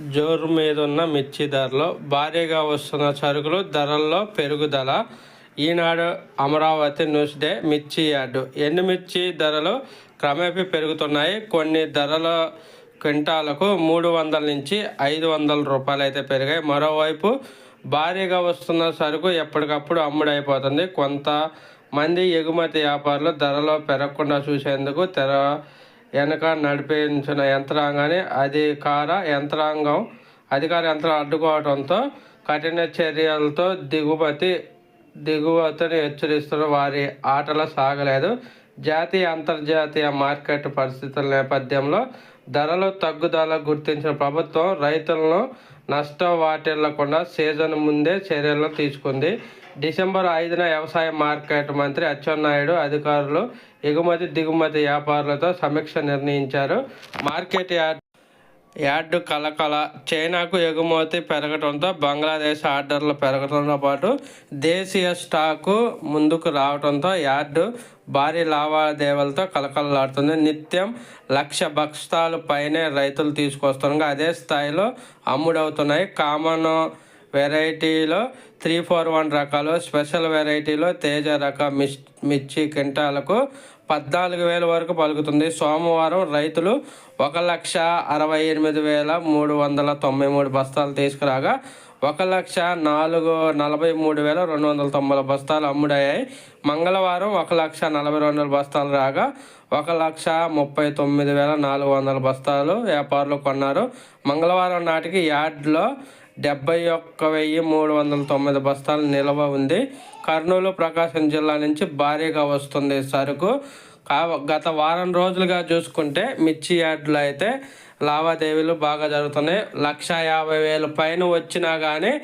జోరు మీద ఉన్న మిర్చి ధరలు భారీగా వస్తున్న సరుకులు ధరల్లో పెరుగుదల. ఈనాడు అమరావతి న్యూస్ డే మిర్చి యార్డు. ఎండుమిర్చి ధరలు క్రమేపీ పెరుగుతున్నాయి. కొన్ని ధరల క్వింటాలకు మూడు వందల నుంచి ఐదు వందల రూపాయలు అయితే పెరిగాయి. మరోవైపు భారీగా వస్తున్న సరుకు ఎప్పటికప్పుడు అమ్ముడైపోతుంది. కొంత మంది ఎగుమతి వ్యాపారులు ధరలో పెరగకుండా చూసేందుకు తెర వెనక నడిపించిన యంత్రాంగాన్ని అధికార యంత్రాంగం అధికార యంత్రం అడ్డుకోవడంతో కఠిన చర్యలతో దిగుమతి దిగుమతిని హెచ్చరిస్తున్న వారి ఆటలు సాగలేదు. జాతీయ అంతర్జాతీయ మార్కెట్ పరిస్థితుల నేపథ్యంలో ధరలు తగ్గుదల గుర్తించిన ప్రభుత్వం రైతులను నష్టం వాటిల్లకుండా సీజన్ ముందే చర్యలు తీసుకుంది. డిసెంబర్ ఐదున వ్యవసాయ మార్కెట్ మంత్రి అచ్చెన్నాయుడు అధికారులు ఎగుమతి దిగుమతి వ్యాపారులతో సమీక్ష నిర్ణయించారు. మార్కెట్ యార్డ్ యార్డు కలకల. చైనాకు ఎగుమతి పెరగడంతో బంగ్లాదేశ్ ఆర్డర్లు పెరగడంతో పాటు దేశీయ స్టాకు ముందుకు రావడంతో యార్డు భారీ లావాదేవీలతో కలకలలాడుతుంది. నిత్యం లక్ష బస్తాలు పైనే రైతులు తీసుకొస్తుండగా అదే స్థాయిలో అమ్ముడవుతున్నాయి. కామన్ వెరైటీలో త్రీ ఫోర్ వన్ రకాలు స్పెషల్ వెరైటీలో తేజ రకం మిస్ మిర్చి క్వింటాలకు పద్నాలుగు వేల వరకు పలుకుతుంది. సోమవారం రైతులు ఒక లక్ష అరవై ఎనిమిది వేల మూడు వందల తొంభై మూడు బస్తాలు తీసుకురాగా ఒక లక్ష నాలుగు నలభై మూడు వేల రెండు వందల తొంభై బస్తాలు అమ్ముడయ్యాయి. మంగళవారం ఒక లక్ష నలభై రెండు బస్తాలు రాగా ఒక లక్ష ముప్పై తొమ్మిది వేల నాలుగు వందల బస్తాలు వ్యాపారులు కొన్నారు. మంగళవారం నాటికి యార్డ్లో డెబ్బై ఒక్క వెయ్యి మూడు వందల తొమ్మిది బస్తాలు నిల్వ ఉంది. కర్నూలు ప్రకాశం జిల్లా నుంచి భారీగా వస్తుంది సరుకు. కా గత వారం రోజులుగా చూసుకుంటే మిర్చి యార్డులో అయితే లావాదేవీలు బాగా జరుగుతున్నాయి. లక్ష యాభై వేలు పైన వచ్చినా కానీ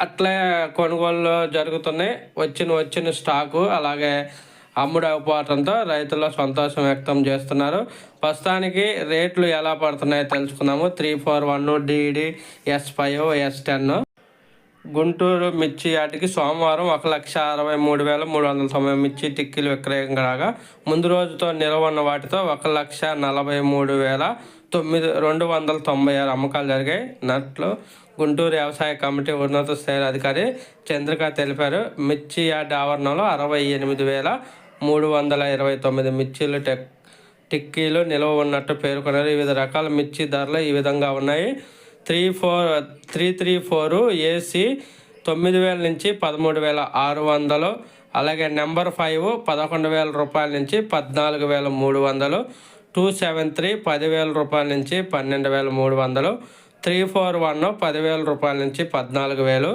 అట్లే కొనుగోలు జరుగుతున్నాయి. వచ్చిన వచ్చిన స్టాకు అలాగే అమ్ముడైపోవడంతో రైతులు సంతోషం వ్యక్తం చేస్తున్నారు. ప్రస్తుతానికి రేట్లు ఎలా పడుతున్నాయో తెలుసుకుందాము. Three four one DEd S five S ten. Guntur మిర్చి యాటికి సోమవారం ఒక లక్ష అరవై మూడు వేల మూడు వందల తొంభై మిర్చి టిక్కీలు విక్రయం కాగా ముందు రోజుతో నిల్వ ఉన్న వాటితో ఒక లక్ష నలభై మూడు వేల తొమ్మిది రెండు వందల తొంభై ఆరు అమ్మకాలు జరిగాయి. నట్లు గుంటూరు వ్యవసాయ కమిటీ ఉన్నత స్థాయి అధికారి చంద్రిక తెలిపారు. మిర్చి యార్డ్ ఆవరణలో అరవై ఎనిమిది వేల మూడు వందల ఇరవై తొమ్మిది మిర్చీలు టెక్ టిక్కీలు నిల్వ ఉన్నట్టు పేర్కొన్నారు. వివిధ రకాల మిర్చి ధరలు ఈ విధంగా ఉన్నాయి. Three four three three four AC తొమ్మిది వేల నుంచి పదమూడు వేల ఆరు వందలు అలాగే నెంబర్ ఫైవ్ పదకొండు వేల రూపాయల నుంచి పద్నాలుగు వేల మూడు వందలు టూ సెవెన్ త్రీ పదివేల రూపాయల నుంచి పన్నెండు వేల మూడు వందలు త్రీ ఫోర్ వన్ పదివేల రూపాయల నుంచి పద్నాలుగు వేలు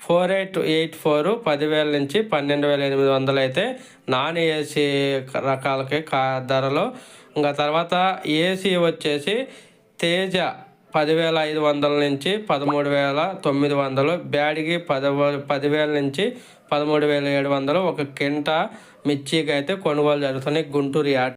ఫోర్ ఎయిట్ ఎయిట్ ఫోర్ పదివేల నుంచి పన్నెండు వేల ఎనిమిది వందలు అయితే నాన్ ఏసీ రకాలకి కా ధరలు. ఇంకా తర్వాత ఏసీ వచ్చేసి తేజ పదివేల ఐదు వందల నుంచి పదమూడు వేల తొమ్మిది వందలు. బ్యాడిగి పది పదివేల నుంచి పదమూడు వేల ఏడు వందలు. ఒక కింట మిర్చికి అయితే కొనుగోలు జరుగుతున్నాయి గుంటూరు యాడ్